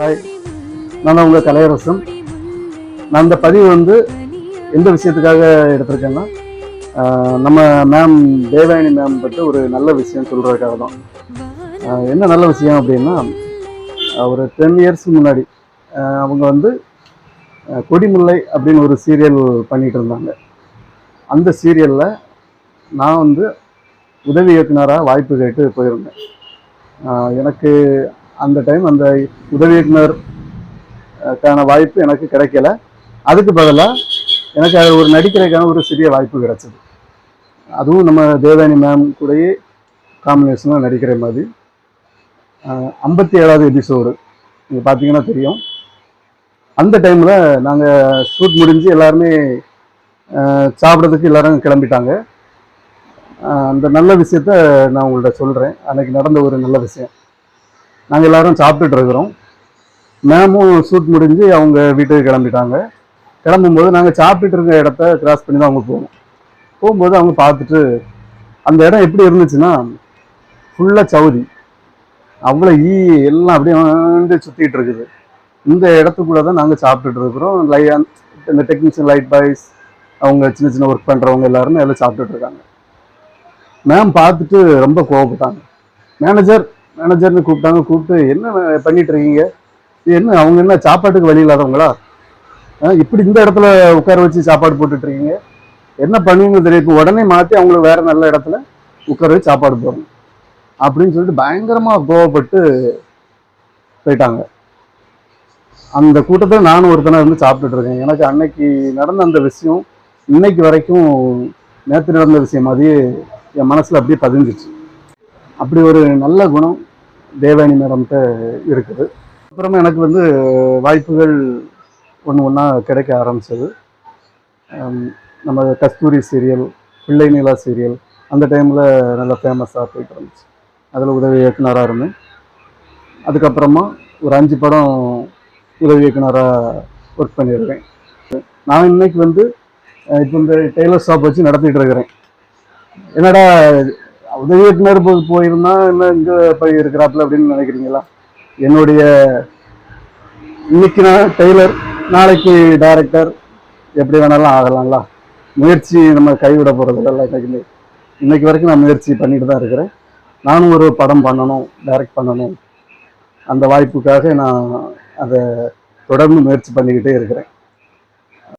Hi. நான் தான் உங்கள் கலையரசன். நான் இந்த பதிவு வந்து எந்த விஷயத்துக்காக எடுத்திருக்கேன்னா நம்ம மேம் தேவயானி மேம் பற்றி ஒரு நல்ல விஷயம் சொல்கிறதுக்காக தான். என்ன நல்ல விஷயம் அப்படின்னா ஒரு டென் இயர்ஸ் முன்னாடி அவங்க வந்து கொடிமுல்லை அப்படின்னு ஒரு சீரியல் பண்ணிகிட்டு இருந்தாங்க. அந்த சீரியலில் நான் வந்து உதவி இயக்குனராக வாய்ப்பு கேட்டு போயிருந்தேன். எனக்கு அந்த டைம் அந்த உதவி இயக்குனருக்கான வாய்ப்பு எனக்கு கிடைக்கல. அதுக்கு பதிலாக எனக்கு அது ஒரு நடிக்கிறதுக்கான ஒரு சிறிய வாய்ப்பு கிடைச்சது. அதுவும் நம்ம தேவயானி மேம் கூடயே காம்பினேஷனில் நடிக்கிற மாதிரி. ஐம்பத்தி ஏழாவது எபிசோடு நீங்கள் பார்த்தீங்கன்னா தெரியும். அந்த டைமில் நாங்கள் ஷூட் முடிஞ்சு எல்லாருமே சாப்பிட்றதுக்கு எல்லாரும் கிளம்பிட்டாங்க. அந்த நல்ல விஷயத்த நான் உங்கள்கிட்ட சொல்கிறேன் அன்றைக்கி நடந்த ஒரு நல்ல விஷயம். நாங்கள் எல்லாரும் சாப்பிட்டுட்டு இருக்கிறோம். மேமும் ஷூட் முடிஞ்சு அவங்க வீட்டுக்கு கிளம்பிட்டாங்க. கிளம்பும்போது நாங்கள் சாப்பிட்டுட்டு இருக்க இடத்த கிராஸ் பண்ணி தான் அவங்க போவோம். போகும்போது அவங்க பார்த்துட்டு அந்த இடம் எப்படி இருந்துச்சுன்னா ஃபுல்லாக சவுதி. அவ்வளோ ஈ எல்லாம் அப்படியே வந்து சுற்றிட்டு இருக்குது. இந்த இடத்துக்குள்ளே தான் நாங்கள் சாப்பிட்டுட்டு இருக்கிறோம். லை இந்த டெக்னீஷியன் லைட் பாய்ஸ் அவங்க சின்ன சின்ன ஒர்க் பண்ணுறவங்க எல்லாருமே எல்லாம் சாப்பிட்டுட்டு இருக்காங்க. மேம் பார்த்துட்டு ரொம்ப கோவப்பட்டாங்க. மேனேஜர் மேனேஜர்னு கூப்பிட்டாங்க கூப்பிட்டு என்ன பண்ணிட்டு இருக்கீங்க? என்ன அவங்க என்ன சாப்பாட்டுக்கு வழி இல்லாதவங்களா? இப்படி இந்த இடத்துல உட்கார வச்சு சாப்பாடு போட்டுட்டு இருக்கீங்க. என்ன பண்ணுவீங்க தெரியும் உடனே மாற்றி அவங்களுக்கு வேற நல்ல இடத்துல உட்கார வச்சு சாப்பாடு போடணும் அப்படின்னு சொல்லிட்டு பயங்கரமா கோவப்பட்டு போயிட்டாங்க. அந்த கூட்டத்தில் நானும் ஒருத்தனை இருந்து சாப்பிட்டுட்டு இருக்கேன். எனக்கு அன்னைக்கு நடந்த அந்த விஷயம் இன்னைக்கு வரைக்கும் நேற்று நடந்த விஷயம் மாதிரியே என் மனசுல அப்படியே பதிஞ்சிச்சு அப்படி ஒரு நல்ல குணம் தேவானி மேடம்கிட்ட இருக்குது. அப்புறமா எனக்கு வந்து வாய்ப்புகள் ஒன்று ஒன்றா கிடைக்க ஆரம்பிச்சது. நம்ம கஸ்தூரி சீரியல் பிள்ளை நிலா சீரியல் அந்த டைமில் நல்லா ஃபேமஸாக போயிட்டு இருந்துச்சு. அதில் உதவி இயக்குனராக இருந்தேன். அதுக்கப்புறமா ஒரு அஞ்சு படம் உதவி இயக்குனராக ஒர்க் பண்ணியிருக்கேன். நான் இன்னைக்கு வந்து இப்போ இந்த டெய்லர் ஷாப் வச்சு நடத்திட்டு இருக்கிறேன். என்னடா உதவி இயக்குனர் போயிருந்தா என்ன இங்கே போய் இருக்கிறாப்புல அப்படின்னு நினைக்கிறீங்களா? என்னுடைய இன்னைக்கு நான் டெய்லர் நாளைக்கு டைரக்டர் எப்படி வேணாலும் ஆகலாம்ல. முயற்சி நம்ம கைவிட போகிறதில்ல இன்னைக்கு இன்னைக்கு வரைக்கும் நான் முயற்சி பண்ணிட்டு தான் இருக்கிறேன். நானும் ஒரு படம் பண்ணணும் டைரக்ட் பண்ணணும். அந்த வாய்ப்புக்காக நான் அதை தொடர்ந்து முயற்சி பண்ணிக்கிட்டே இருக்கிறேன்.